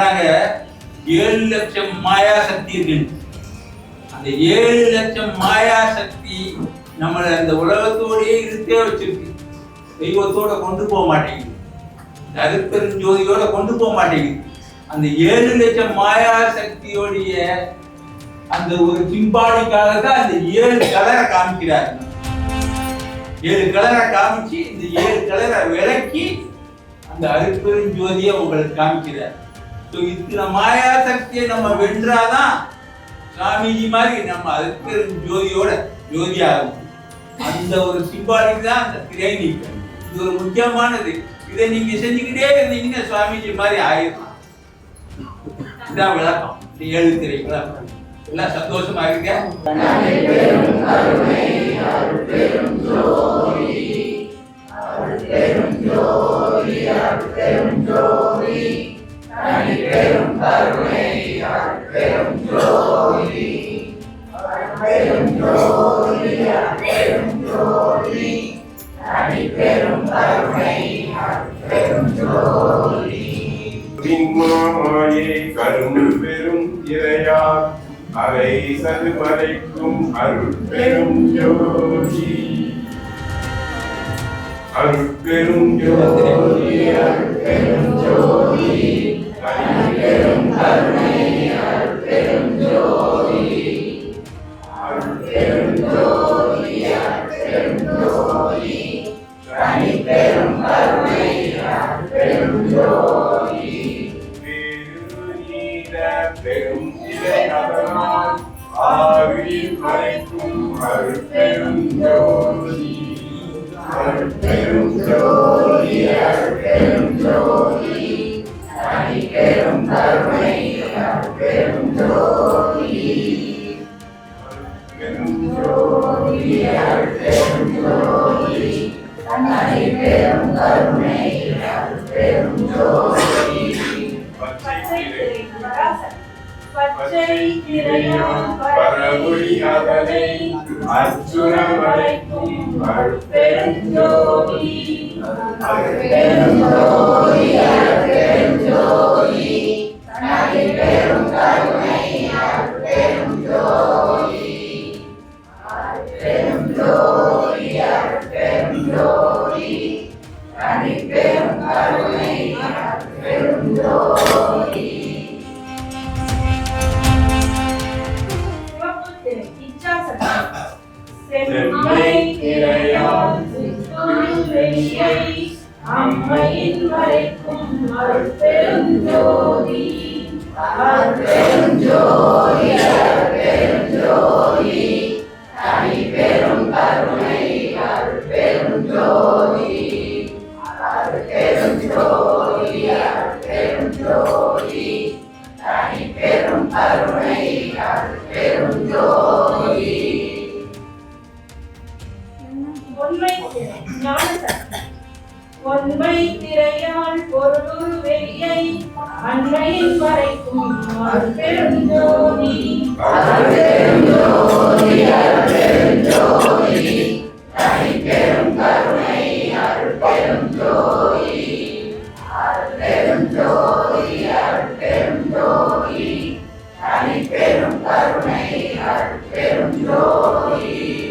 சொல்றாங்க ஏழு லட்சம் மாயா சக்தி இருக்கு அந்த ஏழு லட்சம் மாயா சக்தி நம்மளை அந்த உலகத்தோடயே இருத்தே வச்சிருக்கு. தெய்வத்தோட கொண்டு போக மாட்டேங்குது. கருப்பெருஞ்சோதியோட கொண்டு போக மாட்டேங்குது. அந்த ஏழு லட்சம் மாயா சக்தியோடைய அந்த ஒரு சிம்பாலிக்காக தான் அந்த ஏழு கலரை காமிக்கிறார். ஏழு கலரை காமிச்சு இந்த ஏழு கலரை விளக்கி அந்த அருப்பெருஞ்சோதியை உங்களுக்கு காமிக்கிறார். இத்தனை மாயா சக்தியை நம்ம வென்றாதான் சாமிஜி மாதிரி நம்ம அருப்பெருஞ்சோதியோட ஜோதியாகும். அந்த ஒரு சிம்பாலிக் தான் அந்த திரைநீக்கம் இது ஒரு முக்கியமானது. இதை நீங்க செஞ்சுக்கிட்டே இருந்தீங்கன்னா சுவாமிஜி மாதிரி ஆயிடலாம் இதான் விளக்கம். இந்த ஏழு திரை விளக்கம். எல்லாம் சந்தோஷமா இருக்கேன். பின்மாமாயே கரும் பெரும் இறையார். அவை சதுமறைக்கும் அருள் பெரும் ஜோதி. அருள் பெரும் ஜோதி அருள் பெரும் பெரும் இறையதனால் ஆவியில் மறைக்கும் அருள் பெரும் ஜோதி ஜோதி. ஜோதி கருணை ஜோதி. பெரும் ஜோதி ஜோதி. கருணை பெரும் ஜோதி. பச்சை திரையாம் பரவொளி அதனை அச்சுரம் வரைக்கும் அருட்பெருஞ்சோதி அருட்பெருஞ்சோதி, அருட்பெருஞ்சோதி, தனி பெரும் கருணை அருட்பெருஞ்சோதி. அருட்பெருஞ்சோதி, அருட்பெருஞ்சோதி, தனி பெரும் கருணை அருட்பெருஞ்சோதி. செம்மை திரையால் சிற்றுள் வெள்ளியை தனி பெரும் கருணை அருட்பெருஞ்சோதி. அருட்பெருஞ்சோதி, அருட்பெருஞ்சோதி, தனி பெரும் கருணை உண்மை திரையால் பொருள் வெளியை அன்மையின் மறைக்கும் அருட்பெருஞ்சோதி அருட்பெருஞ்சோதி, அருட்பெருஞ்சோதி, தனி பெரும் கருணை அருட்பெருஞ்சோதி. அருட்பெருஞ்சோதி, அருட்பெருஞ்சோதி, தனி பெரும் கருணை அருட்பெருஞ்சோதி. வெண்மை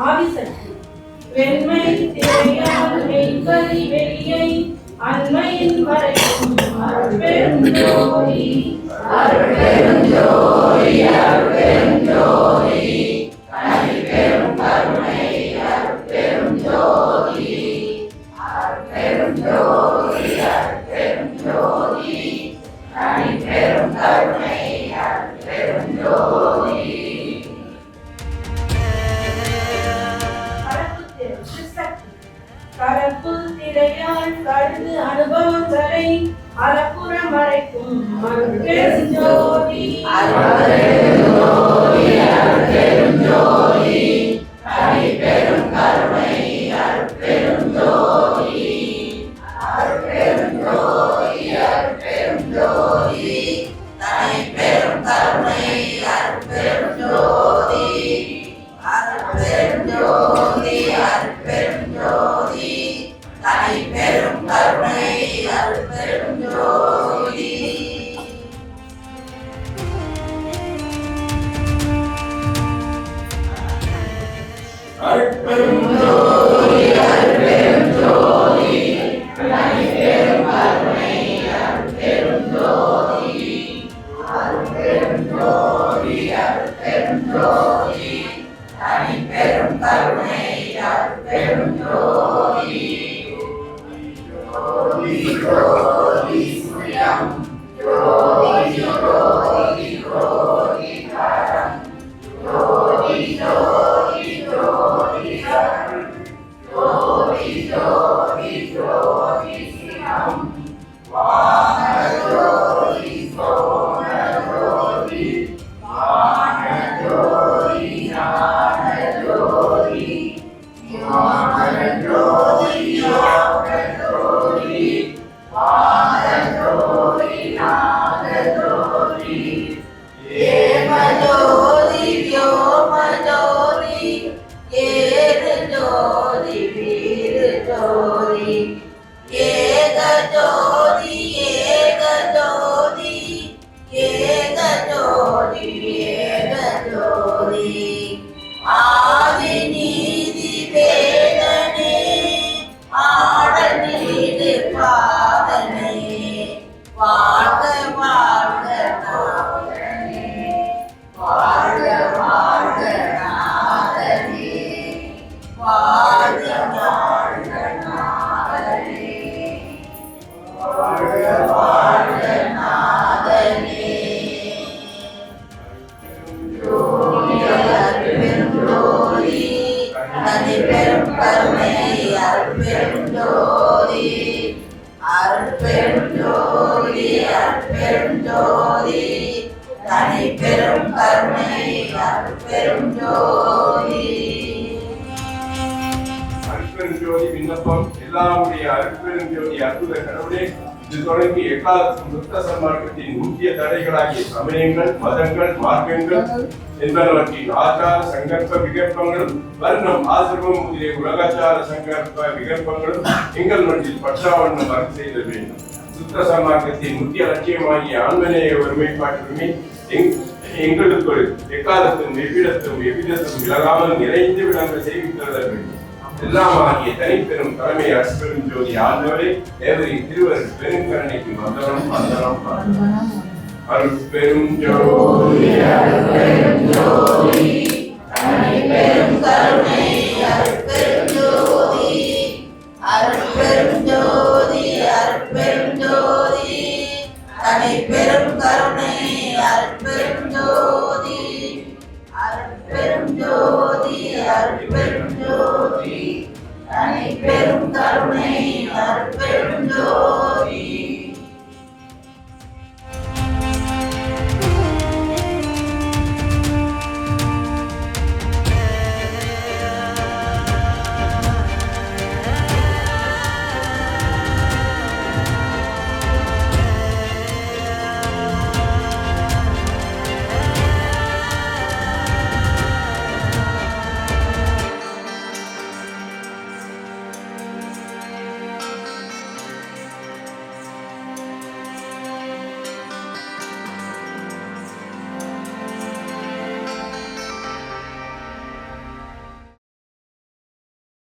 ஆவிசக்தி வெண்மை திரையால் வெளியை அன்மையின் மறைக்கும் அருட்பெருஞ்சோதி அருட்பெருஞ்சோதி, அருட்பெருஞ்சோதி, ஜோதி பெரும் கருணை அருட்பெருஞ்சோதி. கருணை திரையால் கழுது அனுபவங்களை அலப்புறம் மறைக்கும் ஜோதி. Hartman. a. Glória ஜோதி கருணை அருட்பெரும் ஜோதி அருட்பெரும் ஜோதி அருட்பெரும் கருணை அருட்பெரும் ஜோதி விண்ணப்பம் எல்லாருடைய அருட்பெரும் ஜோதி அற்புத கடவுளே இது தொடங்கி எக்காலத்தும் புத்த சன்மார்க்கத்தின் முக்கிய தடைகளாகிய சமயங்கள் மதங்கள் மார்க்கங்கள் என்பனவற்றின் ஆச்சார சங்கற்ப விகற்பங்களும் வர்ணம் ஆசிரமம் முதலிய உலகாச்சார சங்கற்ப விகற்பங்களும் எங்கள் மனதில் பற்றாவண்ணம் மறு செய்த வேண்டும். சுத்த சமார்க்கத்தின் முக்கிய லட்சியமாகிய ஆன்மநேய ஒருமைப்பாட்டுரிமை எங்களுக்கு எக்காலத்தும் எவ்விடத்தும் எவ்விதத்தும் விலகாமல் நிறைந்து விளங்க செய்வித்தருள வேண்டும். எல்லாம் ஆகிய தனிப்பெரும் தலைமை அற்பெரும் ஜோதி ஆண்டவரே தேவரி திருவர் பெருங்கரணைக்கு வந்தனம் வந்தனம் அருட்பெரும் ஜோதி அருட்பெரும் ஜோதி தனிப்பெரும் கருணை.